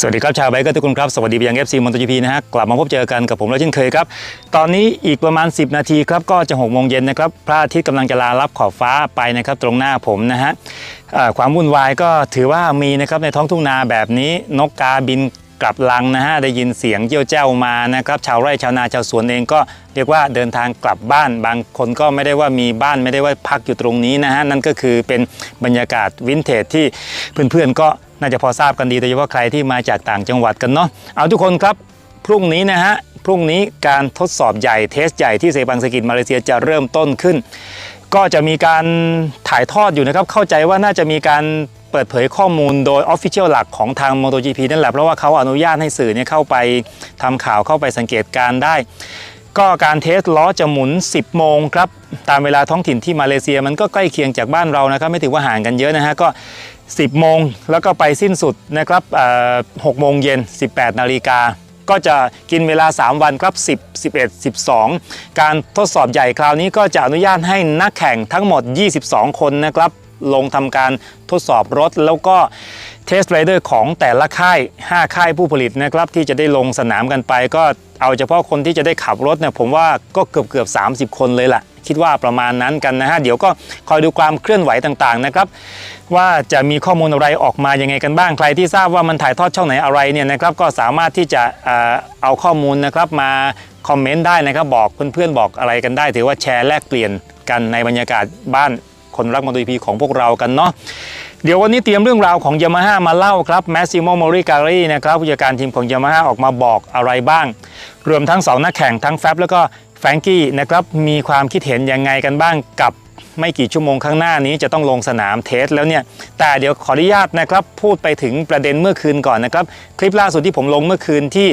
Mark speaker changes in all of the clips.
Speaker 1: สวัสดีครับชาวไบเกอร์ทุกคนครับ สวัสดีไปยัง FC มอนโตจีพีนะฮะ กลับมาพบเจอกันกับผมแล้วเช่นเคยครับ ตอนนี้อีกประมาณ 10 นาทีครับ ก็จะ6โมงเย็นนะครับ พระอาทิตย์กำลังจะลารับขอบฟ้าไปนะครับ ตรงหน้าผมนะฮะความวุ่นวายก็ถือว่ามีนะครับในท้องทุ่งนาแบบนี้นกกาบิน กลับลังนะฮะได้ยินเสียงเจียวเจ้ามานะครับ ชาวไร่ชาวนาชาวสวนเองก็เรียกว่าเดินทางกลับบ้าน บางคนก็ไม่ได้ว่ามีบ้านไม่ได้ว่าพักอยู่ตรงนี้นะฮะนั่นก็คือเป็นบรรยากาศวินเทจที่เพื่อนๆก็น่าจะพอทราบกันดีโดยเฉพาะใครที่มาจากต่างจังหวัดกันเนาะเอาทุกคนครับพรุ่งนี้นะฮะพรุ่งนี้การทดสอบใหญ่เทสใหญ่ที่เซบังสกินมาเลเซียจะเริ่มต้นขึ้น ก็จะมีการถ่ายทอดอยู่นะครับเข้าใจว่าน่าจะมีการ เปิดเผยข้อมูลโดย Official หลักของทาง MotoGP นั่นแหละเพราะว่าเขาอนุญาตให้สื่อเนี่ยเข้าไปทำข่าวเข้าไปสังเกตการได้ ก็การเทสล้อจะหมุน 10 โมงครับ ตามเวลาท้องถิ่นที่มาเลเซียมันก็ใกล้เคียงจากบ้านเรานะครับไม่ถือว่าห่างกันเยอะนะฮะก็ 10 โมงแล้วก็ไปสิ้นสุดนะครับ6โมงเย็น 18 นาฬิกาก็จะกินเวลา 3 วันครับ 10 11 12 การทดสอบใหญ่คราวนี้ก็จะอนุญาตให้นักแข่งทั้งหมด 22 คนนะครับ ลงทำการทดสอบรถ แล้วก็เทสไรเดอร์ของแต่ละค่าย 5 ค่ายผู้ผลิตนะครับที่จะได้ลงสนามกันไป ก็เอาเฉพาะคนที่จะได้ขับรถเนี่ยผมว่าก็เกือบเกือบ 30 คนเลยล่ะ คิดว่าประมาณนั้นกันนะฮะ เดี๋ยวก็คอยดูความเคลื่อนไหวต่างๆนะครับ ว่าจะมีข้อมูลอะไรออกมายังไงกันบ้างใครที่ทราบว่ามันถ่ายทอดช่องไหนอะไรเนี่ยนะครับก็สามารถที่จะเออเอาข้อมูลนะครับมาคอมเมนต์ได้นะครับบอกเพื่อนๆบอกอะไรกันได้ ถือว่าแชร์แลกเปลี่ยนกันในบรรยากาศบ้าน คนรักมอเตอร์พีของพวกเรากันเนาะเดี๋ยววันนี้เตรียมเรื่องราวของยามาฮ่ามาเล่าครับแมสซิโมโมริการีนะครับผู้จัดการทีมของยามาฮ่าออกมาบอกอะไรบ้าง รวมทั้งสองนักแข่งทั้งแฟบแล้วก็แฟงกี้นะครับมีความคิดเห็นยังไงกันบ้างกับไม่กี่ชั่วโมงข้างหน้านี้จะต้องลงสนามเทสแล้วเนี่ย แต่เดี๋ยวขออนุญาตนะครับพูดไปถึงประเด็นเมื่อคืนก่อนนะครับ คลิปล่าสุดที่ผมลงเมื่อคืนที่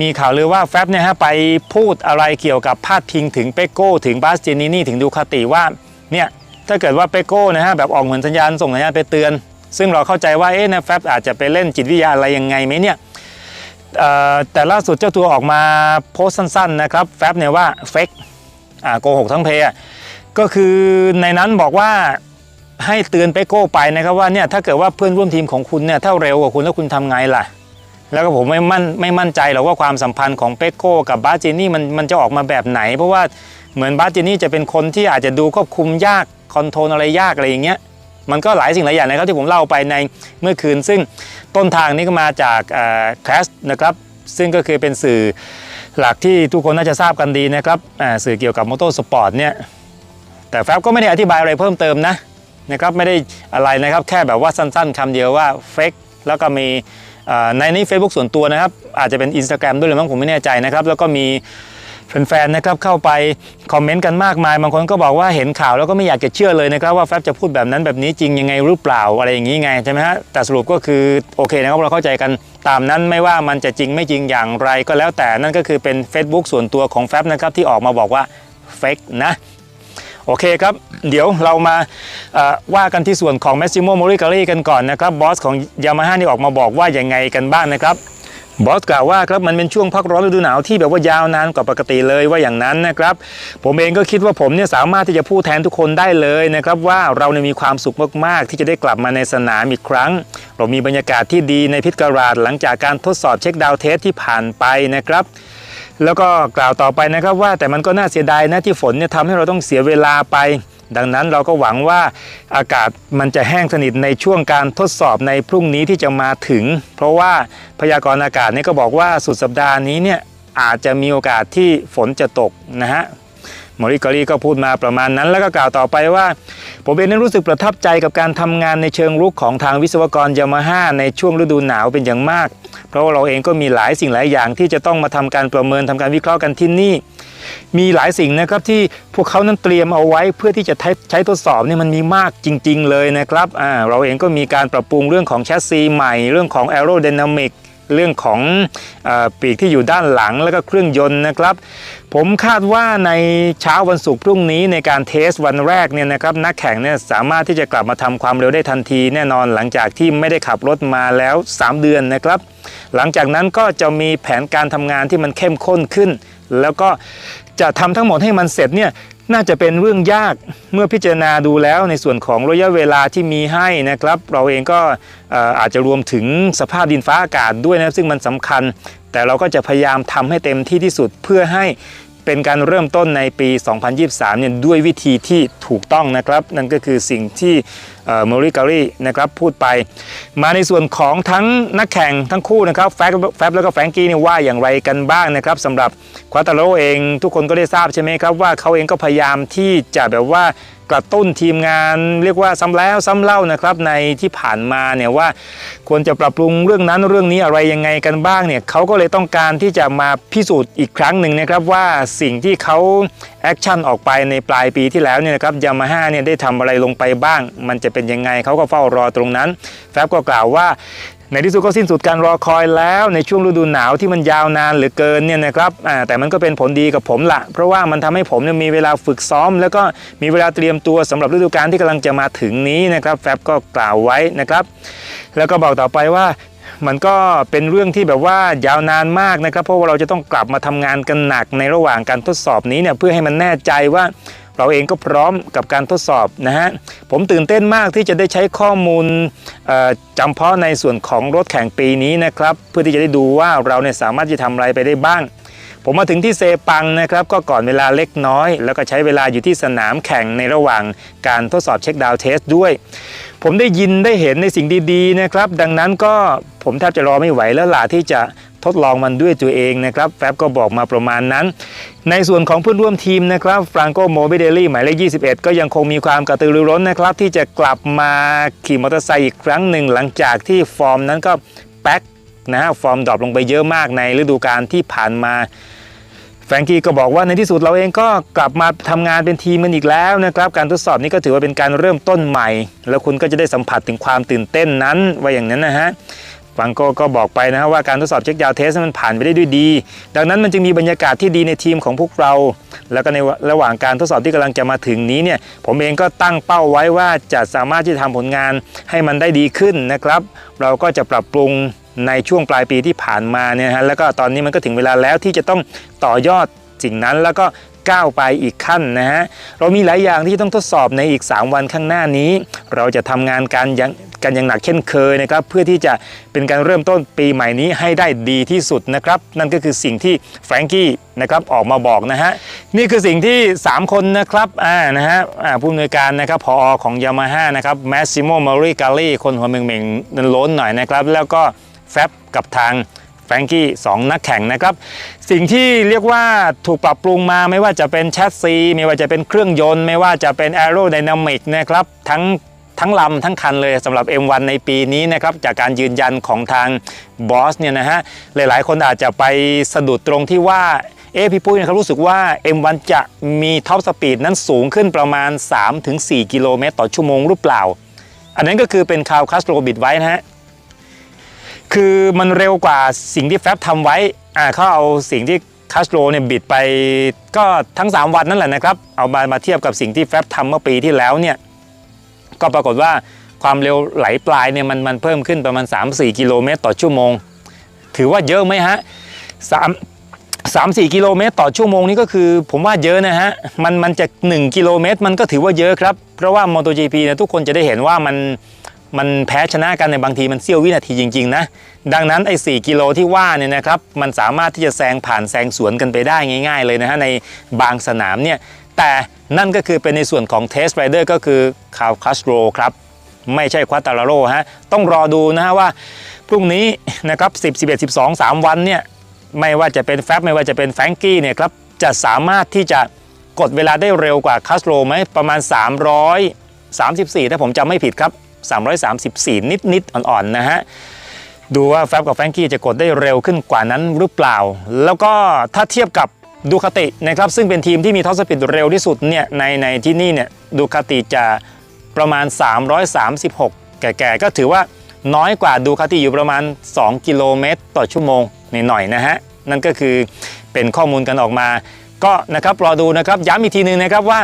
Speaker 1: มีข่าวลือว่าแฟบเนี่ยฮะไปพูดอะไรเกี่ยวกับพาดพิงถึงเปโก้ ถึงบาสเจนินี่ถึงดูคาติว่า เนี่ยถ้าเกิดว่าเปโก้นะฮะแบบออกเหมือนสัญญาณส่งสัญญาณไปเตือน ซึ่งเราเข้าใจว่าเอ๊ะนะแฟบอาจจะไปเล่นจิตวิทยาอะไรยังไงไหมเนี่ยแต่ล่าสุดเจ้าตัวออกมาโพสต์สั้นๆนะครับแฟบเนี่ยว่าเฟกโกหกทั้งเพย์ก็คือในนั้นบอกว่าให้เตือนเปโก้ไปนะครับว่าเนี่ยถ้าเกิดว่าเพื่อนร่วมทีมของคุณเนี่ยถ้าเร็วกว่าคุณแล้วคุณทำไงล่ะ แล้วก็ผมไม่มั่นไม่มั่นใจหรอกว่าความสัมพันธ์ของเปโก้กับบาสเจนี่มันมันจะออกมาแบบไหน เพราะว่า เหมือนบาสเจนี่จะเป็นคนที่อาจจะดูควบคุมยากคอนโทรลอะไรยากอะไรอย่างเงี้ยมันก็หลายสิ่งหลายอย่างนะครับที่ผมเล่าไปในเมื่อคืน ซึ่งต้นทางนี้ก็มาจากแคสนะครับซึ่งก็คือเป็นสื่อหลักที่ทุกคนน่าจะทราบกันดีนะครับสื่อเกี่ยวกับมอเตอร์สปอร์ตเนี่ยแต่แฟบก็ไม่ได้อธิบายอะไรเพิ่มเติมนะนะครับไม่ได้อะไรนะครับแค่แบบว่าสั้นๆคำเดียวว่าเฟกแล้วก็มีในนี้ Facebook ส่วนตัวนะครับอาจจะเป็น Instagram ด้วยหรือมั้งผมไม่แน่ใจนะครับแล้วก็มี แฟนๆนะครับเข้าไปคอมเมนต์กันมากมาย บางคนก็บอกว่าเห็นข่าวแล้วก็ไม่อยากจะเชื่อเลยนะครับว่าแฟบจะพูดแบบนั้นแบบนี้จริงยังไงหรือเปล่าอะไรอย่างนี้ไงใช่ไหมฮะแต่สรุปก็คือโอเคนะครับเราเข้าใจกันตามนั้นไม่ว่ามันจะจริงไม่จริงอย่างไรก็แล้วแต่นั่นก็คือเป็น Facebook ส่วนตัวของแฟบนะครับที่ออกมาบอกว่าเฟกนะโอเคครับ เดี๋ยวเรามาว่ากันที่ส่วนของ Massimo Moricari กันก่อนนะครับบอสของ Yamaha นี่ออกมาบอกว่ายังไงกันบ้างนะครับ บอสกล่าวว่าครับมันเป็นช่วงพักร้อนฤดูหนาวที่แบบว่ายาวนานกว่าปกติเลยว่าอย่างนั้นนะครับ ผมเองก็คิดว่าผมเนี่ยสามารถที่จะพูดแทนทุกคนได้เลยนะครับว่าเราเนี่ยมีความสุขมากๆ ที่จะได้กลับมาในสนามอีกครั้ง เรามีบรรยากาศที่ดีในพิษการาดหลังจากการทดสอบเช็คดาวเทสที่ผ่านไปนะครับแล้วก็กล่าวต่อไปนะครับว่าแต่มันก็น่าเสียดายนะที่ฝนเนี่ยทำให้เราต้องเสียเวลาไป ดังนั้นเราก็หวังว่าอากาศมันจะแห้งสนิทในช่วงการทดสอบในพรุ่งนี้ที่จะมาถึง เพราะว่าพยากรณ์อากาศนี่ก็บอกว่าสุดสัปดาห์นี้เนี่ยอาจจะมีโอกาสที่ฝนจะตกนะฮะมอริกอรีก็พูดมาประมาณนั้น แล้วก็กล่าวต่อไปว่า ผมเองนั้นรู้สึกประทับใจกับการทำงานในเชิงรุกของทางวิศวกรยามาฮ่าในช่วงฤดูหนาวเป็นอย่างมาก เพราะว่าเราเองก็มีหลายสิ่งหลายอย่างที่จะต้องมาทำการประเมินทำการวิเคราะห์กันที่นี่ มีหลายสิ่งนะครับที่พวกเขานั้นเตรียมเอาไว้เพื่อที่จะใช้ใชทดสอบเนี่ยมันมีมากจริง ๆ เลยนะครับอ่าเราเองก็มีการปรับปรุงเรื่องของแชสซีใหม่ เรื่องของ aerodynamic เรื่องของอปีกที่อยู่ด้านหลังแล้วก็เครื่องยนต์นะครับ ผมคาดว่าในเช้าวันศุกร์พรุ่งนี้ในการเทสวันแรกเนี่ยนะครับนักแข่งเนี่ยสามารถที่จะกลับมาทำความเร็วได้ทันที แน่นอนหลังจากที่ไม่ได้ขับรถมาแล้ว 3 เดือนนะครับ หลังจากนั้นก็จะมีแผนการทำงานที่มันเข้มข้นขึ้น แล้วก็จะทำทั้งหมดให้มันเสร็จเนี่ยน่าจะเป็นเรื่องยากเมื่อพิจารณาดูแล้วในส่วนของระยะเวลาที่มีให้นะครับ เราเองก็อาจจะรวมถึงสภาพดินฟ้าอากาศด้วยนะซึ่งมันสำคัญ แต่เราก็จะพยายามทำให้เต็มที่ที่สุดเพื่อให้ เป็นการเริ่มต้นในปี 2023 เนี่ยด้วยวิธีที่ถูกต้องนะครับ นั่นก็คือสิ่งที่มอริการีนะครับพูดไป มาในส่วนของทั้งนักแข่งทั้งคู่นะครับแฟบแฟบแล้วก็แฟรงกี้เนี่ยว่าอย่างไรกันบ้างนะครับสำหรับควาตาโรเองทุกคนก็ได้ทราบใช่ไหมครับว่าเขาเองก็พยายามที่จะแบบว่า กระตุ้นทีมงาน เรียกว่าซ้ำแล้วซ้ำเล่านะครับในที่ผ่านมาเนี่ยว่าควรจะปรับปรุงเรื่องนั้นเรื่องนี้อะไรยังไงกันบ้างเนี่ยเขาก็เลยต้องการที่จะมาพิสูจน์อีกครั้งหนึ่งนะครับว่าสิ่งที่เขาแอคชั่นออกไปในปลายปีที่แล้วเนี่ยนะครับยามาฮ่าเนี่ยได้ทำอะไรลงไปบ้าง มันจะเป็นยังไงเขาก็เฝ้ารอตรงนั้น แฟบก็กล่าวว่า ในที่สุดก็สิ้นสุดการรอคอยแล้วในช่วงฤดูหนาวที่มันยาวนานเหลือเกินเนี่ยนะครับแต่มันก็เป็นผลดีกับผมละเพราะว่ามันทำให้ผมมีเวลาฝึกซ้อม แล้วก็มีเวลาเตรียมตัวสำหรับฤดูกาลที่กำลังจะมาถึงนี้นะครับแฟบก็กล่าวไว้นะครับ แล้วก็บอกต่อไปว่ามันก็เป็นเรื่องที่แบบว่ายาวนานมากนะครับ เพราะว่าเราจะต้องกลับมาทำงานกันหนักในระหว่างการทดสอบนี้เนี่ยเพื่อให้มันแน่ใจว่า เราเองก็พร้อมกับการทดสอบนะฮะผมตื่นเต้นมากที่จะได้ใช้ข้อมูลจำเพาะในส่วนของรถแข่งปีนี้นะครับเพื่อที่จะได้ดูว่าเราเนี่ยสามารถจะทำอะไรไปได้บ้าง ผมมาถึงที่เซปังนะครับก็ก่อนเวลาเล็กน้อย แล้วก็ใช้เวลาอยู่ที่สนามแข่งในระหว่างการทดสอบเช็คดาวเทสด้วย ผมได้ยินได้เห็นในสิ่งดีๆนะครับดังนั้นก็ผมแทบจะรอไม่ไหวแล้วล่ะที่จะ ทดลองมันด้วยตัวเองนะครับแฟบก็บอกมาประมาณนั้น ในส่วนของเพื่อนร่วมทีมนะครับฟรานโกโมบิเดลี่หมายเลข 21 ก็ยังคงมีความกระตือรือร้นนะครับที่จะกลับมาขี่มอเตอร์ไซค์อีกครั้งหนึ่งหลังจากที่ฟอร์มนั้นก็แป๊กนะฮะฟอร์มดรอปลงไปเยอะมากในฤดูกาลที่ผ่านมาแฟรงกี้ก็บอกว่าในที่สุดเราเองก็กลับมาทำงานเป็นทีมกันอีกแล้วนะครับ การทดสอบนี้ก็ถือว่าเป็นการเริ่มต้นใหม่ แล้วคุณก็จะได้สัมผัสถึงความตื่นเต้นนั้นว่าอย่างนั้นนะฮะ ฟังโกก็บอกไปนะฮะว่าการทดสอบเช็คยาวเทสมันผ่านไปได้ด้วยดี ดังนั้นมันจึงมีบรรยากาศที่ดีในทีมของพวกเรา แล้วก็ในระหว่างการทดสอบที่กำลังจะมาถึงนี้เนี่ยผมเองก็ตั้งเป้าไว้ว่าจะสามารถที่จะทำผลงานให้มันได้ดีขึ้นนะครับ เราก็จะปรับปรุงในช่วงปลายปีที่ผ่านมาเนี่ยฮะแล้วก็ตอนนี้มันก็ถึงเวลาแล้วที่จะต้องต่อยอดสิ่งนั้นแล้วก็ ก้าวไปอีกขั้นนะฮะเรามีหลายอย่างที่ต้องทดสอบในอีก 3 วันข้างหน้านี้ เราจะทำงานการยังกันอย่างหนักเช่นเคยนะครับเพื่อที่จะเป็นการเริ่มต้นปีใหม่นี้ให้ได้ดีที่สุดนะครับนั่นก็คือสิ่งที่แฟรงกี้นะครับออกมาบอกนะฮะนี่คือสิ่งที่ 3 คนนะครับอ่านะฮะผู้อำนวยการนะครับพอของยามาฮ่านะครับแมสซิโมมาริกาลีคนหัวเม่งๆนันล้นหน่อยนะครับแล้วก็แฟบกับทาง ฟรงกี้สองนักแข่งนะครับ สิ่งที่เรียกว่าถูกปรับปรุงมาไม่ว่าจะเป็นแชสซี ไม่ว่าจะเป็นเครื่องยนต์ ไม่ว่าจะเป็นแอโร d y นามิกนะครับทั้งทั้งลำทั้งคันเลยสำหรับ M1 ในปีนี้นะครับจากการยืนยันของทางบอสเนี่ยนะฮะหลายๆ คนอาจจะไปสะดุดตรงที่ว่าเอ๊พี่ปุ้ยนะครับรู้สึกว่า M1 จะมีท็อปสปีดนั้นสูงขึ้นประมาณ 3-4 กิโลเมตรต่อชั่วโมงหรือเปล่า อันนั้นก็คือเป็นคาวคัสโรบิดไว้นะฮะ คือมันเร็วกว่าสิ่งที่แฟบทำไว้อ่าเขาเอาสิ่งที่คาสโตรเนี่ยบิดไปก็ทั้ง 3 วันนั่นแหละนะครับ เอามามาเทียบกับสิ่งที่แฟบทำเมื่อปีที่แล้วเนี่ยก็ปรากฏว่าความเร็วไหลปลายเนี่ยมันมันเพิ่มขึ้นประมาณ 3-4 กิโลเมตรต่อชั่วโมง ถือว่าเยอะไหมฮะสามสามสี่กิโลเมตรต่อชั่วโมงนี่ก็คือ ผมว่าเยอะนะฮะ มันมันจะ1กิโลเมตรมันก็ถือว่าเยอะครับ เพราะว่า MotoGP เนี่ยทุกคนจะได้เห็นว่ามัน มันแพ้ชนะกันในบางทีมันเสี้ยววินาทีจริงๆนะดังนั้นไอ้4กิโลที่ว่าเนี่ยนะครับมันสามารถที่จะแซงผ่านแซงสวนกันไปได้ง่าย ๆ เลยนะฮะในบางสนามเนี่ยแต่นั่นก็คือเป็นในส่วนของเทสไรเดอร์ก็คือคาร์คัสโรครับไม่ใช่ควาตาลาโรฮะต้องรอดูนะฮะว่าพรุ่งนี้นะครับ10 11 12 3 วันเนี่ยไม่ว่าจะเป็นแฟบไม่ว่าจะเป็นแฟงกี้เนี่ยครับจะสามารถที่จะกดเวลาได้เร็วกว่าคัสโรไหมประมาณ334 ถ้าผมจำไม่ผิดครับ 334 นิดๆอ่อนๆนะฮะดูว่าแฟบกับแฟงกี้จะกดได้เร็วขึ้นกว่านั้นหรือเปล่า แล้วก็ถ้าเทียบกับดูคาตินะครับซึ่งเป็นทีมที่มีท็อปสปีดเร็วที่สุดเนี่ยในในที่นี่เนี่ยดูคาติจะประมาณ 336 แก่ๆ ก็ถือว่าน้อยกว่าดูคาติอยู่ประมาณ 2 กิโลเมตร ต่อชั่วโมงหน่อยๆนะฮะ นั่นก็คือเป็นข้อมูลกันออกมา ก็นะครับรอดูนะครับย้ำอีกทีหนึงนะครับว่า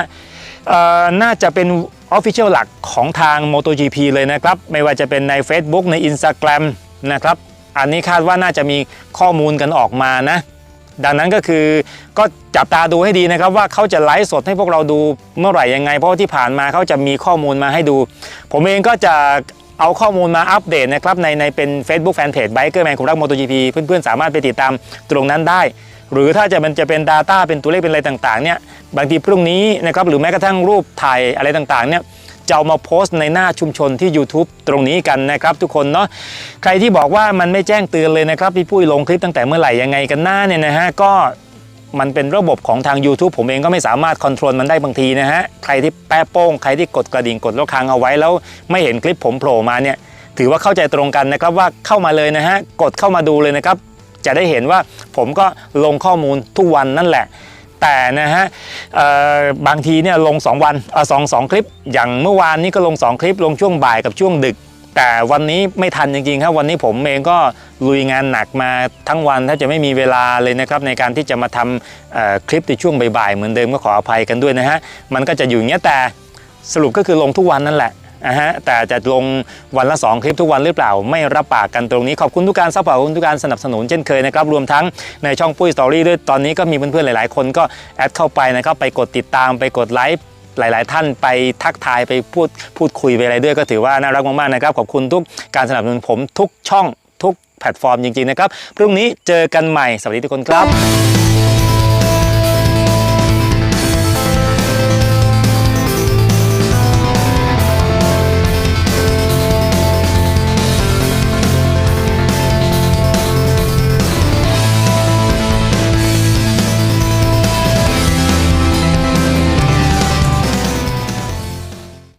Speaker 1: น่าจะเป็น Official หลักของทาง MotoGP เลยนะครับ ไม่ว่าจะเป็นใน Facebook ใน Instagram นะครับ อันนี้คาดว่าน่าจะมีข้อมูลกันออกมานะ ดังนั้นก็คือก็จับตาดูให้ดีนะครับ ว่าเขาจะไลฟ์สดให้พวกเราดูเมื่อไหร่ยังไง เพราะที่ผ่านมาเขาจะมีข้อมูลมาให้ดู ผมเองก็จะเอาข้อมูลมาอัปเดตนะครับในในเป็น Facebook Fanpage Bikerman คนรัก MotoGP เพื่อนๆ สามารถไปติดตามตรงนั้นได้ หรือถ้าจะมันจะเป็น Data เป็นตัวเลขเป็นอะไรต่างๆเนี่ยบางทีพรุ่งนี้นะครับหรือแม้กระทั่งรูปถ่ายอะไรต่างๆเนี่ยจะเอามาโพสต์ในหน้าชุมชนที่ YouTube ตรงนี้กันนะครับทุกคนเนาะใครที่บอกว่ามันไม่แจ้งเตือนเลยนะครับพี่ปุ้ยลงคลิปตั้งแต่เมื่อไหร่ยังไงกันหน้าเนี่ยนะฮะก็มันเป็นระบบของทาง YouTube ผมเองก็ไม่สามารถคอนโทรลมันได้บางทีนะฮะใครที่แป้โป้งใครที่กดกระดิ่งกดลูกค้างเอาไว้แล้ว ไม่เห็นคลิปผมโผล่มาเนี่ยถือว่าเข้าใจตรงกันนะครับว่าเข้ามาเลยนะฮะกดเข้ามาดูเลยนะครับ จะได้เห็นว่าผมก็ลงข้อมูลทุกวันนั่นแหละ แต่นะฮะบางทีเนี่ยลง 2 วันสองสองคลิป อย่างเมื่อวานนี้ก็ลง 2 คลิป ลงช่วงบ่ายกับช่วงดึก แต่วันนี้ไม่ทันจริงๆครับวันนี้ผมเองก็ลุยงานหนักมาทั้งวันถ้าจะไม่มีเวลาเลยนะครับในการที่จะมาทำคลิปในช่วงบ่ายๆเหมือนเดิมก็ขออภัยกันด้วยนะฮะมันก็จะอยู่เงี้ยแต่สรุปก็คือลงทุกวันนั่นแหละ นะฮะแต่จะลงวันละ 2 คลิปทุกวันหรือเปล่า ไม่รับปากกันตรงนี้ ขอบคุณทุกการซัพพอร์ตขอบคุณทุกการสนับสนุนเช่นเคยนะครับ รวมทั้งในช่องปุ้ยสตอรี่ด้วยตอนนี้ก็มีเพื่อนๆ หลายๆ คนก็แอดเข้าไปนะครับ ไปกดติดตามไปกดไลค์หลาย ๆ ท่านไปทักทายไปพูดพูดคุยไปอะไรด้วยก็ถือว่าน่ารักมากๆนะครับขอบคุณทุกการสนับสนุนผมทุกช่องทุกแพลตฟอร์มจริง ๆ นะครับ พรุ่งนี้เจอกันใหม่ สวัสดีทุกคนครับ